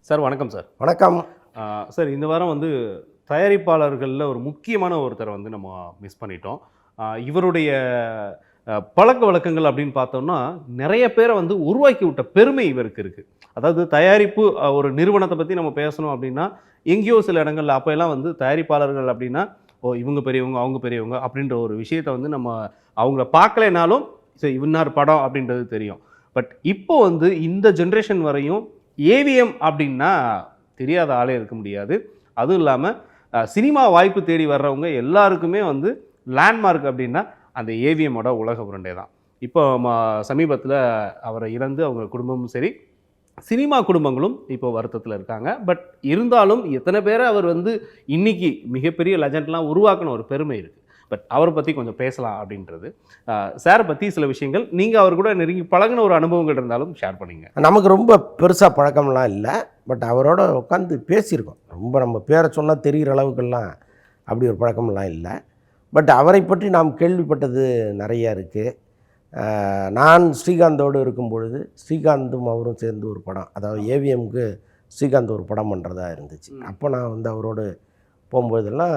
Sir வணக்கம் sir. வணக்கம். Sir இந்த வாரம் வந்து தயாரிப்பாளர்களில் ஒரு முக்கியமான ஒருத்தரை வந்து நம்ம மிஸ் பண்ணிட்டோம். இவருடைய பழக்க வழக்கங்கள் அப்படின்னு பார்த்தோம்னா நிறைய பேரை வந்து உருவாக்கி விட்ட பெருமை இவருக்கு இருக்குது அதாவது தயாரிப்பு ஒரு நிறுவனத்தை பற்றி நம்ம பேசணும் அப்படின்னா எங்கேயோ சில இடங்களில் அப்போ எல்லாம் வந்து தயாரிப்பாளர்கள் அப்படின்னா ஓ இவங்க பெரியவங்க அவங்க பெரியவங்க அப்படின்ற ஒரு விஷயத்தை வந்து நம்ம அவங்கள பார்க்கலைனாலும் சரி இவனார் படம் அப்படின்றது தெரியும். பட் இப்போ வந்து இந்த ஜென்ரேஷன் வரையும் ஏவிஎம் அப்படின்னா தெரியாத ஆளே இருக்க முடியாது. அதுவும் இல்லாமல் சினிமா வாய்ப்பு தேடி வர்றவங்க எல்லாருக்குமே வந்து லேண்ட்மார்க் அப்படின்னா அந்த ஏவிஎம்மோட உலக உருண்டை தான். இப்போ சமீபத்தில் அவரை இழந்து அவங்க குடும்பமும் சரி சினிமா குடும்பங்களும் இப்போ வருத்தத்தில் இருக்காங்க. பட் இருந்தாலும் எத்தனை பேரை அவர் வந்து இன்றைக்கி மிகப்பெரிய லெஜண்ட்லாம் உருவாக்கின ஒரு பெருமை இருக்குது பட் அவரை பற்றி கொஞ்சம் பேசலாம் அப்படின்றது. சாரை பற்றி சில விஷயங்கள் நீங்கள் அவர் கூட நெருங்கி பழகின ஒரு அனுபவங்கள் இருந்தாலும் ஷேர் பண்ணிங்க. நமக்கு ரொம்ப பெருசாக பழக்கம்லாம் இல்லை. பட் அவரோட உட்காந்து பேசியிருக்கோம். ரொம்ப நம்ம பேரை சொன்னால் தெரிகிற அளவுக்கெல்லாம் அப்படி ஒரு பழக்கம்லாம் இல்லை. பட் அவரை பற்றி நாம் கேள்விப்பட்டது நிறைய இருக்குது நான் ஸ்ரீகாந்தோடு இருக்கும் பொழுது ஸ்ரீகாந்தும் அவரும் சேர்ந்து ஒரு படம் அதாவது ஏவிஎம்க்கு ஸ்ரீகாந்த் ஒரு படம் பண்ணுறதா இருந்துச்சு. அப்போ நான் வந்து அவரோடு போகும்போதெல்லாம்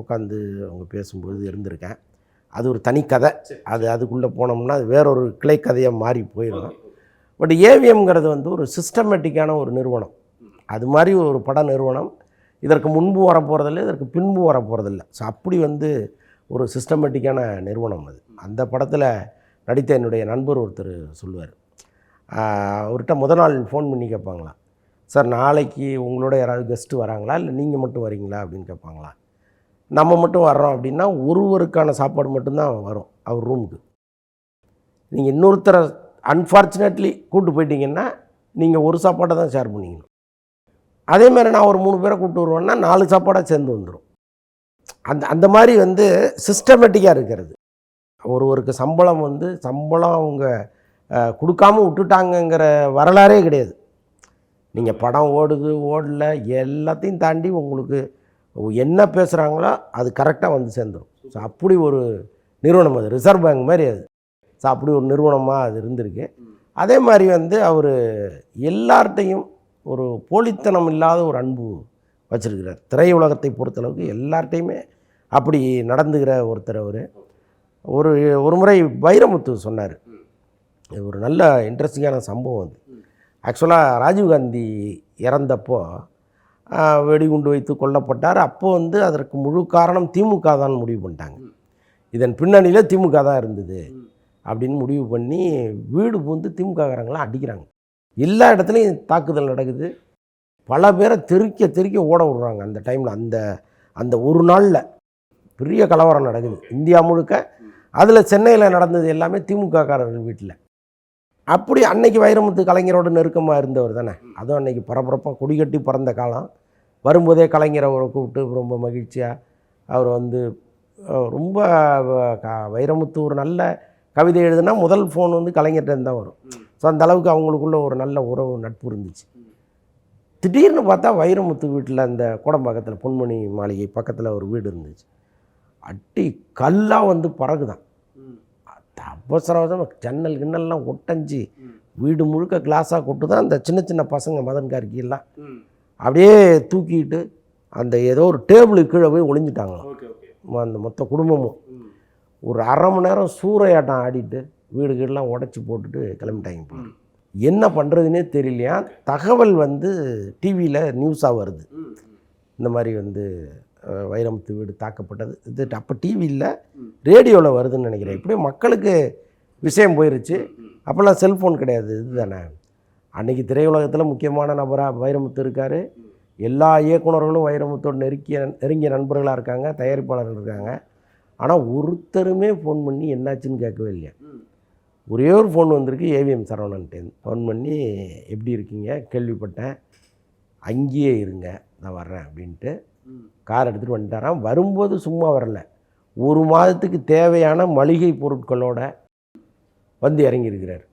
உட்காந்து அவங்க பேசும்போது இருந்திருக்கேன். அது ஒரு தனி கதை. அது அதுக்குள்ளே போனோம்னா அது வேறொரு கிளை கதையாக மாறி போயிடும். பட் ஏவிஎம்ங்கிறது வந்து ஒரு சிஸ்டமேட்டிக்கான ஒரு நிறுவனம். அது மாதிரி ஒரு பட நிறுவனம். இதற்கு முன்பு வர போகிறதில்ல இதற்கு பின்பு வர போகிறதில்ல ஸோ அப்படி வந்து ஒரு சிஸ்டமேட்டிக்கான நிறுவனம் அது. அந்த படத்தில் நடித்த என்னுடைய நண்பர் ஒருத்தர் சொல்லுவார். அவர்கிட்ட முத நாள் ஃபோன் பண்ணி கேட்பாங்களா? சார் நாளைக்கு உங்களோட யாராவது கெஸ்ட்டு வராங்களா? இல்லை நீங்கள் மட்டும் வரீங்களா? அப்படின்னு கேட்பாங்களா? நம்ம மட்டும் வர்றோம் அப்படின்னா ஒருவருக்கான சாப்பாடு மட்டும்தான் வரும் அவர் ரூமுக்கு நீங்கள் இன்னொருத்தரை அன்ஃபார்ச்சுனேட்லி கூப்பிட்டு போயிட்டீங்கன்னா நீங்கள் ஒரு சாப்பாடை தான் ஷேர் பண்ணிக்கணும். அதே மாதிரி நான் ஒரு மூணு பேரை கூப்பிட்டு வருவேன்னா நாலு சாப்பாடாக சேர்ந்து வந்துடும் அந்த அந்த மாதிரி வந்து சிஸ்டமேட்டிக்காக இருக்கிறது. ஒருவருக்கு சம்பளம் வந்து சம்பளம் அவங்க கொடுக்காம விட்டுட்டாங்கங்கிற வரலாறே கிடையாது. நீங்கள் படம் ஓடுது ஓடல எல்லாத்தையும் தாண்டி உங்களுக்கு என்ன பேசுகிறாங்களோ அது கரெக்டாக வந்து சேர்ந்துடும் ஸோ அப்படி ஒரு நிறுவனம் அது ரிசர்வ் பேங்க் மாதிரி அது. ஸோ அப்படி ஒரு நிறுவனமாக அது இருந்திருக்கு. அதே மாதிரி வந்து அவர் எல்லார்ட்டையும் ஒரு போலித்தனம் இல்லாத ஒரு அன்பு வச்சுருக்கிறார். திரையுலகத்தை பொறுத்தளவுக்கு எல்லார்ட்டையுமே அப்படி நடந்துகிற ஒருத்தர் அவர். ஒரு ஒரு முறை வைரமுத்து சொன்னார். இது ஒரு நல்ல இன்ட்ரெஸ்டிங்கான சம்பவம் அது. ஆக்சுவலாக ராஜீவ்காந்தி இறந்தப்போ வெடிகுண்டு வைத்து கொல்லப்பட்டார். அப்போது வந்து அதற்கு முழு காரணம் திமுக தான் முடிவு பண்ணிட்டாங்க. இதன் பின்னணியில் திமுக தான் இருந்தது அப்படின்னு முடிவு பண்ணி வீடு பூந்து திமுககாரங்களாம் அடிக்கிறாங்க. எல்லா இடத்துலையும் தாக்குதல் நடக்குது. பல பேரை தெறிக்க தெறிக்க ஓட விடுறாங்க அந்த டைமில் அந்த அந்த ஒரு நாளில் பெரிய கலவரம் நடக்குது. இந்தியா முழுக்க. அதில் சென்னையில் நடந்தது எல்லாமே திமுககாரர்கள் வீட்டில் அப்படி அன்னைக்கு வைரமுத்து கலைஞரோட நெருக்கமாக இருந்தவர் தானே. அதுவும் அன்னைக்கு பரபரப்பாக கொடிகட்டி பிறந்த காலம். வரும்போதே கலைஞரை அவரை கூப்பிட்டு ரொம்ப மகிழ்ச்சியாக அவர் வந்து ரொம்ப வைரமுத்து ஒரு நல்ல கவிதை எழுதுனா முதல் ஃபோன் வந்து கலைஞர்கிட்ட தான் வரும் ஸோ அந்த அளவுக்கு அவங்களுக்குள்ள ஒரு நல்ல உறவு நட்பு இருந்துச்சு. திடீர்னு பார்த்தா வைரமுத்து வீட்டில் அந்த கோடம்பாக்கத்தில் பொன்மணி மாளிகை பக்கத்தில் ஒரு வீடு இருந்துச்சு. அட்டி கல்லாக வந்து பறகுதான். அவசர அவசரம் ஜன்னல் கிண்ணல்லாம் ஒட்டஞ்சு வீடு முழுக்க கிளாஸாக கொட்டு தான் அந்த சின்ன சின்ன பசங்க மதன் கார்கியெல்லாம் அப்படியே தூக்கிட்டு அந்த ஏதோ ஒரு டேபிளுக்கு கீழே போய் ஒளிஞ்சிட்டாங்களாம். அந்த மொத்த குடும்பமும். ஒரு அரை மணி நேரம் சூறையாட்டம் ஆடிட்டு வீடு கீடெல்லாம் உடச்சி போட்டுட்டு கிளம்பிட்டாங்க போல. என்ன பண்ணுறதுனே தெரியலையா? தகவல் வந்து டிவியில் நியூஸாக வருது. இந்த மாதிரி வந்து வைரமுத்து வீடு தாக்கப்பட்டது. இது அப்போ டிவியில் ரேடியோவில் வருதுன்னு நினைக்கிறேன். இப்படியே மக்களுக்கு விஷயம் போயிருச்சு. அப்போல்லாம் செல்ஃபோன் கிடையாது. இதுதானே அன்னைக்கு திரையுலகத்தில் முக்கியமான நபராக வைரமுத்து இருக்கார். எல்லா இயக்குனர்களும் வைரமுத்தோட நெருக்கிய நெருங்கிய நண்பர்களாக இருக்காங்க தயாரிப்பாளர்கள் இருக்காங்க. ஆனால் ஒருத்தருமே ஃபோன் பண்ணி என்னாச்சுன்னு கேட்கவே இல்லையா? ஒரே ஒரு ஃபோன் வந்திருக்கு ஏவிஎம் சரவணன்ட்டேருந்து ஃபோன் பண்ணி எப்படி இருக்கீங்க? கேள்விப்பட்டேன். அங்கேயே இருங்க நான் வர்றேன் அப்படின்ட்டு கார் எடுத்துகிட்டு வந்துட்டாராம். வரும்போது சும்மா வரல. ஒரு மாதத்துக்கு தேவையான மளிகை பொருட்களோட வந்து இறங்கியிருக்கிறார்.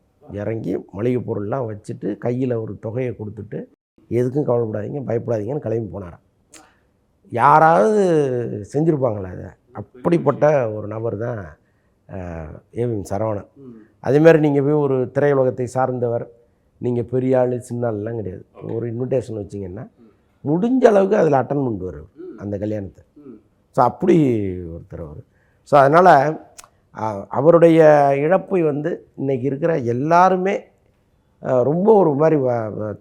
இறங்கி மளிகை பொருள்லாம் வச்சுட்டு கையில் ஒரு தொகையை கொடுத்துட்டு எதுக்கும் கவலைப்படாதீங்க பயப்படாதீங்கன்னு கிளம்பி போனாராம். யாராவது செஞ்சுருப்பாங்களா அதை. அப்படிப்பட்ட ஒரு நபர் தான் ஏவிஎம் சரவணன். அதேமாதிரி நீங்கள் போய் ஒரு திரையுலகத்தை சார்ந்தவர் நீங்கள் பெரிய ஆள் சின்ன ஆள்லாம் கிடையாது. ஒரு இன்விடேஷன் வச்சிங்கன்னா முடிஞ்ச அளவுக்கு அதில் அட்டன் பண்ணிட்டு வர்றார் அந்த கல்யாணத்தை. ஸோ அப்படி ஒருத்தர் அவர். ஸோ அதனால் அவருடைய இழப்பை வந்து இன்றைக்கி இருக்கிற எல்லாருமே ரொம்ப ஒரு மாதிரி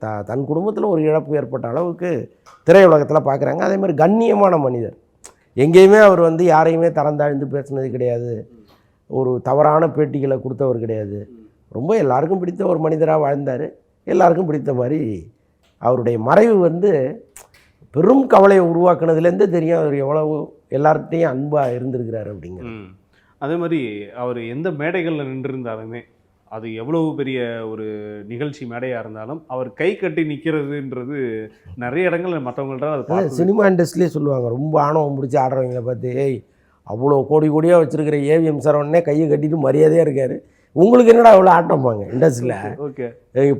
த தன் குடும்பத்தில் ஒரு இழப்பு ஏற்பட்ட அளவுக்கு திரையுலகத்தில் பார்க்குறாங்க அதே மாதிரி கண்ணியமான மனிதர். எங்கேயுமே அவர் வந்து யாரையுமே தரந்தாழ்ந்து பேசுனது கிடையாது. ஒரு தவறான பேட்டிகளை கொடுத்தவர் கிடையாது. ரொம்ப எல்லாருக்கும் பிடித்த ஒரு மனிதராக வாழ்ந்தார். எல்லாருக்கும் பிடித்த மாதிரி அவருடைய மறைவு வந்து பெரும் கவலையை உருவாக்குனதுலேருந்தே தெரியும் அவர் எவ்வளவு எல்லார்கிட்டையும் அன்பாக இருந்திருக்கிறாரு அப்படிங்கிறது. அதே மாதிரி அவர் எந்த மேடைகளில் நின்றிருந்தாலுமே அது எவ்வளவு பெரிய ஒரு நிகழ்ச்சி மேடையாக இருந்தாலும் அவர் கை கட்டி நிற்கிறதுன்றது நிறைய இடங்கள்ல மற்றவங்கள்ட்ட சினிமா இண்டஸ்ட்ரியிலே சொல்லுவாங்க ரொம்ப ஆணவம் பிடிச்சி ஆடுறவங்கள பார்த்து ஏய் அவ்வளோ கோடி கோடியாக வச்சுருக்கிற ஏவிஎம் சரவணனே கையை கட்டிட்டு மரியாதையாக இருக்கார். உங்களுக்கு என்னடா அவ்வளோ ஆட்டம்பாங்க இண்டஸ்ட்ரியில்? ஓகே.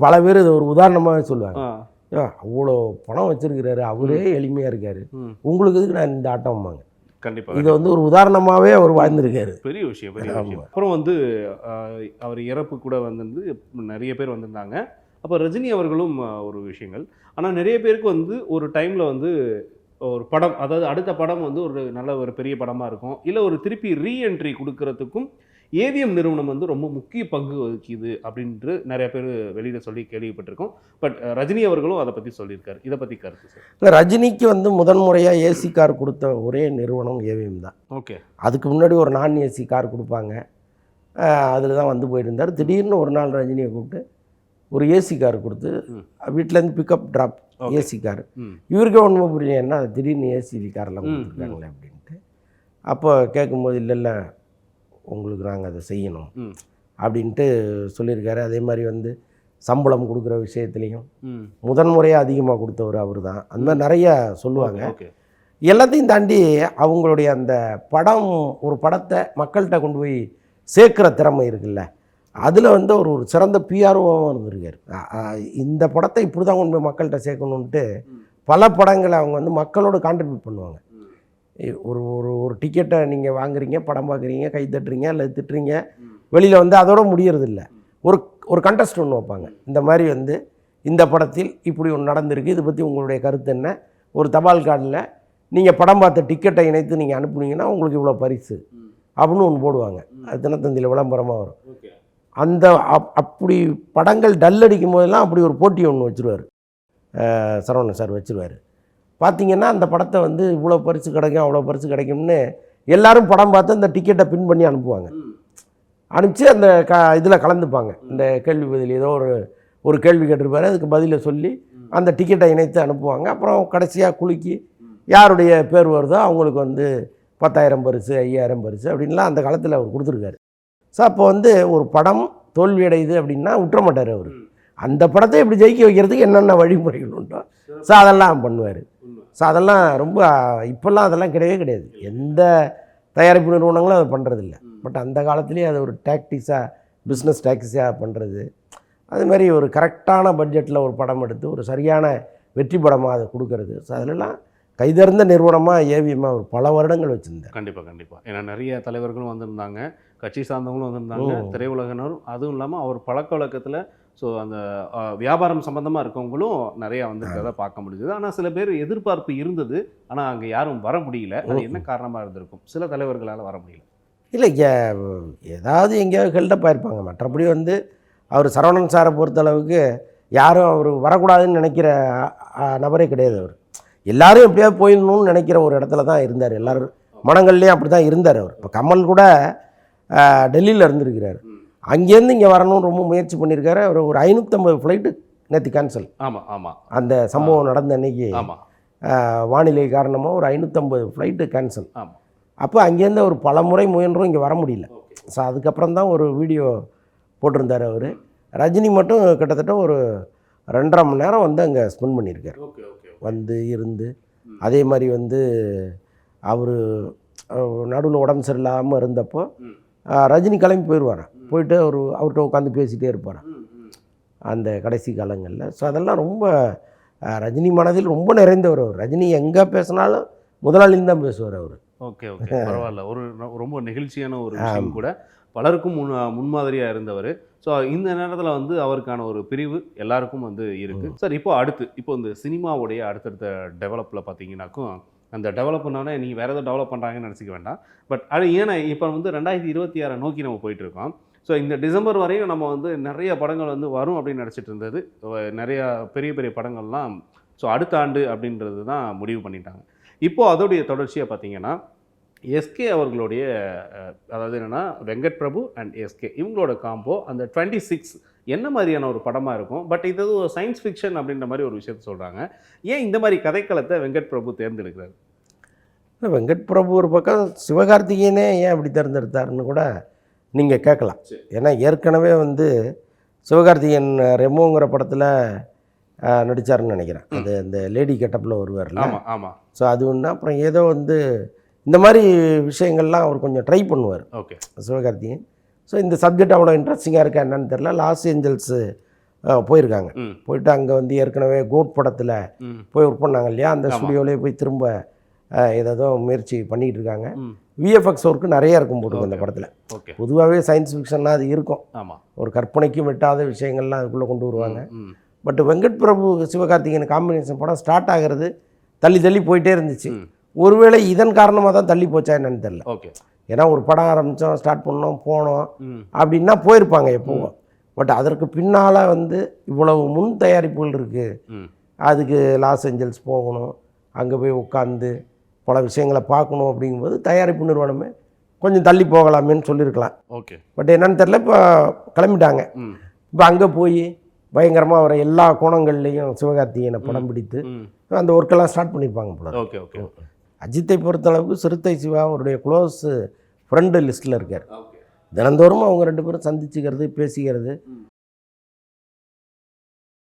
பல பேர் இது ஒரு உதாரணமாகவே சொல்லுவாங்க. அவ்வளோ பணம் வச்சுருக்கிறாரு அவரே எளிமையாக இருக்கார். உங்களுக்கு எதுக்கு நான் இந்த ஆட்டம்பாங்க கண்டிப்பாக இதை வந்து ஒரு உதாரணமாகவே அவர் வாழ்ந்திருக்காரு. பெரிய விஷயம் பெரிய. விஷயம். அப்புறம் வந்து அவர் இறப்பு கூட வந்து நிறைய பேர் வந்திருந்தாங்க. அப்போ ரஜினி அவர்களும் ஒரு விஷயங்கள். ஆனால் நிறைய பேருக்கு வந்து ஒரு டைமில் வந்து ஒரு படம் அதாவது அடுத்த படம் வந்து ஒரு நல்ல ஒரு பெரிய படமாக இருக்கும். இல்லை ஒரு திருப்பி ரீஎன்ட்ரி கொடுக்கறதுக்கும் ஏவிஎம் நிறுவனம் வந்து ரொம்ப முக்கிய பங்கு வகிக்குது அப்படின்ட்டு நிறைய பேர் வெளியில் சொல்லி கேள்விப்பட்டிருக்கோம். பட் ரஜினி அவர்களும் அதை பற்றி சொல்லியிருக்காரு. இதை பற்றி கருத்து சார் இல்லை ரஜினிக்கு வந்து முதன்முறையாக ஏசி கார் கொடுத்த ஒரே நிறுவனம் ஏவிஎம் தான். ஓகே. அதுக்கு முன்னாடி ஒரு நான் ஏசி கார் கொடுப்பாங்க. அதில் தான் வந்து போயிட்டு இருந்தார் திடீர்னு ஒரு நாள் ரஜினியை கூப்பிட்டு ஒரு ஏசி கார் கொடுத்து. வீட்டிலேருந்து பிக்கப் ட்ராப் ஏசி கார் இவருக்கே ஒன்றுமே புரியல என்ன திடீர்னு ஏசி காரெல்லாம் ம், கொடுத்துருக்காங்களே அப்படின்ட்டு. அப்போ கேட்கும்போது இல்லை இல்லை உங்களுக்கு நாங்கள் அதை செய்யணும். அப்படின்ட்டு சொல்லியிருக்காரு. அதே மாதிரி வந்து சம்பளம் கொடுக்குற விஷயத்துலையும் முதன்முறையாக அதிகமாக கொடுத்தவர் அவர் தான். அந்த மாதிரி நிறைய சொல்லுவாங்க. எல்லாத்தையும் தாண்டி அவங்களுடைய அந்த படம் ஒரு படத்தை மக்கள்கிட்ட கொண்டு போய் சேர்க்குற திறமை இருக்குல்ல. அதில் வந்து ஒரு ஒரு சிறந்த பிஆர்ஓவாக இருந்திருக்கார். இந்த படத்தை இப்படி தான் கொண்டு போய் மக்கள்கிட்ட சேர்க்கணுன்ட்டு பல படங்களை அவங்க வந்து மக்களோட கான்ட்ரிபியூட் பண்ணுவாங்க. ஒரு ஒரு ஒரு டிக்கெட்டை நீங்கள் வாங்குறீங்க படம் பார்க்குறீங்க கை தட்டுறீங்க இல்லை திட்டுறீங்க வெளியில் வந்து அதோட முடியறதில்ல. ஒரு ஒரு கண்டஸ்ட் ஒன்று வைப்பாங்க. இந்த மாதிரி வந்து இந்த படத்தில் இப்படி ஒன்று நடந்திருக்கு இதை பற்றி உங்களுடைய கருத்து என்ன? ஒரு தபால் கார்டில் நீங்கள் படம் பார்த்த டிக்கெட்டை இணைத்து நீங்கள் அனுப்புனீங்கன்னா உங்களுக்கு இவ்வளோ பரிசு அப்படின்னு ஒன்று போடுவாங்க. அது தினத்தந்தியில் விளம்பரமாக வரும். அந்த அப் அப்படி படங்கள் டல் அடிக்கும் போதெல்லாம் அப்படி ஒரு போட்டி ஒன்று வச்சுருவார். சரவணன் சார் வச்சுருவார். பார்த்தீங்கன்னா அந்த படத்தை வந்து இவ்வளோ பரிசு கிடைக்கும் அவ்வளோ பரிசு கிடைக்கும்னு எல்லாரும் படம் பார்த்து அந்த டிக்கெட்டை பின் பண்ணி அனுப்புவாங்க. அனுப்பிச்சு அந்த க இதில் கலந்துப்பாங்க. இந்த கேள்வி பதில் ஏதோ ஒரு ஒரு கேள்வி கேட்டிருப்பாரு அதுக்கு பதிலை சொல்லி அந்த டிக்கெட்டை இணைத்து அனுப்புவாங்க. அப்புறம் கடைசியாக குலுக்கி யாருடைய பேர் வருதோ அவங்களுக்கு வந்து பத்தாயிரம் பரிசு ஐயாயிரம் பரிசு அப்படின்லாம் அந்த காலத்தில் அவர் கொடுத்துருக்காரு. ஸோ அப்போ வந்து ஒரு படம் தோல்வி அடையுது அப்படின்னா விட்டுற மாட்டார் அவர். அந்த படத்தை இப்படி ஜெயிக்க வைக்கிறதுக்கு என்னென்ன வழிமுறைகள் உண்டோ ஸோ அதெல்லாம் பண்ணுவார். ஸோ அதெல்லாம் ரொம்ப இப்போல்லாம் அதெல்லாம் கிடையவே கிடையாது. எந்த தயாரிப்பு நிறுவனங்களும் அதை பண்ணுறதில்ல. பட் அந்த காலத்துலேயே அது ஒரு டாக்டிஸாக பிஸ்னஸ் டாக்டிஸாக பண்ணுறது அது மாதிரி ஒரு கரெக்டான பட்ஜெட்டில் ஒரு படம் எடுத்து ஒரு சரியான வெற்றி படமாக அதை கொடுக்கறது. ஸோ அதிலெல்லாம் கைதேர்ந்த நிறுவனமாக ஏவிஎம்மாக ஒரு பல வருடங்கள் வச்சுருந்தார். கண்டிப்பா கண்டிப்பா. ஏன்னா நிறைய தலைவர்களும் வந்திருந்தாங்க. கட்சி சார்ந்தவங்களும் வந்திருந்தாங்க. திரையுலகினரும் அதுவும் இல்லாமல் அவர் பழக்க வழக்கத்தில் ஸோ அந்த வியாபாரம் சம்பந்தமா இருக்கவங்களும் நிறைய வந்திருக்கிறத பார்க்க முடிஞ்சது. ஆனால் சில பேர் எதிர்பார்ப்பு இருந்தது. ஆனால் அங்கே யாரும் வர முடியல. அது என்ன காரணமாக இருந்திருக்கும்? சில தலைவர்களால் வர முடியல. இல்லை ஏதாவது எங்கேயாவது ஹெல்டப் ஆயிருப்பாங்க. மற்றபடி வந்து அவர் சரவணன் சாரை பொறுத்தளவுக்கு யாரும் அவர் வரக்கூடாதுன்னு நினைக்கிற நபரே கிடையாது அவர். எல்லாரும் எப்படியாவது போயிடணும்னு நினைக்கிற ஒரு இடத்துல தான் இருந்தார். எல்லாரும் மனங்கள்லேயும் அப்படி தான் இருந்தார் அவர். இப்போ கமல் கூட டெல்லியில் இருந்திருக்கிறார். அங்கேருந்து இங்கே வரணும்னு ரொம்ப முயற்சி பண்ணியிருக்காரு அவர் ஒரு ஐநூற்றம்பது ஃப்ளைட்டு நேற்று கேன்சல் ஆமா ஆமா. அந்த சம்பவம் நடந்த அன்னைக்கு வானிலை காரணமாக ஒரு ஐநூற்றம்பது ஃப்ளைட்டு கேன்சல் அப்போ அங்கேருந்து அவர் பல முறை முயன்றும் இங்கே வர முடியல. ஸோ அதுக்கப்புறம் தான் ஒரு வீடியோ போட்டிருந்தார் அவர். ரஜினி மட்டும் கிட்டத்தட்ட ஒரு ரெண்டரை மணி நேரம் வந்து அங்கே ஸ்பெண்ட் பண்ணியிருக்கார். Okay okay. வந்து இருந்து. அதே மாதிரி வந்து அவர் நடுவில் உடம்பு சரியில்லாமல் இருந்தப்போ ரஜினி கிளம்பி போயிடுவாராம் ம். போயிட்டு அவர் அவர்கிட்ட உட்காந்து பேசிகிட்டே இருப்பாராம் ம் அந்த கடைசி காலங்களில். ஸோ அதெல்லாம் ரொம்ப ரஜினி மனதில் ரொம்ப நிறைந்தவர் அவர். ரஜினி எங்கே பேசினாலும் முதலாளின்னு தான் பேசுவார் அவர். Okay okay. பரவாயில்ல. ஒரு ரொம்ப நெகிழ்ச்சியான ஒரு விஷயம் கூட. பலருக்கும் முன் முன்மாதிரியாக இருந்தவர். ஸோ இந்த நேரத்தில் வந்து அவருக்கான ஒரு பிரிவு எல்லாருக்கும் வந்து இருக்கு. சார் இப்போ அடுத்து இப்போ இந்த சினிமாவுடைய அடுத்தடுத்த டெவலப்பில் பார்த்தீங்கன்னாக்கும் அந்த டெவலப்னாலே நீங்கள் வேறு ஏதோ டெவலப் பண்ணுறாங்கன்னு நினச்சிக்க வேண்டாம். பட் அது ஏன்னா இப்போ வந்து ரெண்டாயிரத்தி இருபத்தி ஆறை நோக்கி நம்ம போயிட்டு இருக்கோம் ஸோ இந்த டிசம்பர் வரையும் நம்ம வந்து நிறைய படங்கள் வந்து வரும் அப்படின்னு நினச்சிட்டு இருந்தது. நிறைய பெரிய பெரிய படங்கள்லாம் ஸோ அடுத்த ஆண்டு அப்படின்றது தான் முடிவு பண்ணிட்டாங்க. இப்போது அதோடைய தொடர்ச்சியாக பார்த்தீங்கன்னா எஸ்கே அவர்களுடைய அதாவது என்னென்னா வெங்கட் பிரபு அண்ட் எஸ்கே இவங்களோட காம்போ அந்த டுவெண்ட்டி சிக்ஸ் என்ன மாதிரியான ஒரு படமாக இருக்கும்? பட் இது ஒரு சயின்ஸ் ஃபிக்ஷன் அப்படின்ற மாதிரி ஒரு விஷயத்த சொல்கிறாங்க ஏன் இந்த மாதிரி கதைக்களத்தை வெங்கட் பிரபு தேர்ந்தெடுக்கிறார்? இல்லை வெங்கட் பிரபு ஒரு பக்கம் சிவகார்த்திகேயனே ஏன் அப்படி தேர்ந்தெடுத்தாருன்னு கூட நீங்கள் கேட்கலாம். ஏன்னா ஏற்கனவே வந்து சிவகார்த்திகேயன் ரெமோங்கிற படத்தில் நடித்தாருன்னு நினைக்கிறேன். அது அந்த லேடி கெட்டப்பில் வருவார்ல ஆமாம் ஆமாம் ஸோ அது ஒன்று அப்புறம் ஏதோ வந்து இந்த மாதிரி விஷயங்கள்லாம் அவர் கொஞ்சம் ட்ரை பண்ணுவார். ஓகே சிவகார்த்திகேயன். ஸோ இந்த சப்ஜெக்ட் அவ்வளோ இன்ட்ரெஸ்டிங்காக இருக்கா என்னன்னு தெரில லாஸ் ஏஞ்சல்ஸு போயிருக்காங்க. போயிட்டு அங்கே வந்து ஏற்கனவே கோட் படத்தில் போய் ஒர்க் பண்ணாங்க இல்லையா? அந்த. ஸ்டுடியோலேயே போய் திரும்ப ஏதேதோ முயற்சி பண்ணிகிட்டு இருக்காங்க. விஎஃப்எக்ஸ் ஒர்க்கு நிறைய இருக்கும் போட்டுருக்கு அந்த. படத்தில். ஓகே பொதுவாகவே சயின்ஸ் ஃபிக்ஷன்லாம் அது இருக்கும். ஒரு கற்பனைக்கும் வெட்டாத விஷயங்கள்லாம் அதுக்குள்ளே கொண்டு வருவாங்க. பட் வெங்கட் பிரபு சிவகார்த்திகேயன் காம்பினேஷன் படம் ஸ்டார்ட் ஆகிறது தள்ளி தள்ளி போயிட்டே இருந்துச்சு. ஒருவேளை இதன் காரணமாக தான் தள்ளி போச்சா என்னன்னு தெரில ஓகே. ஏன்னா ஒரு படம் ஆரம்பித்தோம் ஸ்டார்ட் பண்ணோம் போனோம் அப்படின்னா போயிருப்பாங்க எப்பவும். பட் அதற்கு பின்னால் வந்து இவ்வளவு முன் தயாரிப்புகள் இருக்குது அதுக்கு லாஸ் ஏஞ்சல்ஸ் போகணும் அங்கே போய் உட்காந்து பல விஷயங்களை பார்க்கணும் அப்படிங்கும்போது தயாரிப்பு நிறுவனமே கொஞ்சம் தள்ளி போகலாமேன்னு சொல்லியிருக்கலாம். ஓகே. பட் என்னன்னு தெரில இப்போ கிளம்பிட்டாங்க. இப்போ அங்கே போய் பயங்கரமாக வர எல்லா கோணங்கள்லேயும் சிவகார்த்திகேயனை படம் பிடித்து அந்த ஒர்க்கெல்லாம் ஸ்டார்ட் பண்ணியிருப்பாங்க போல ஓகே ஓகே. அஜித்தை பொறுத்தளவுக்கு சிறுத்தை சிவா அவருடைய க்ளோஸ் ஃப்ரெண்டு லிஸ்ட்டில் இருக்கார். தினந்தோறும் அவங்க ரெண்டு பேரும் சந்திச்சுக்கிறது பேசிக்கிறது.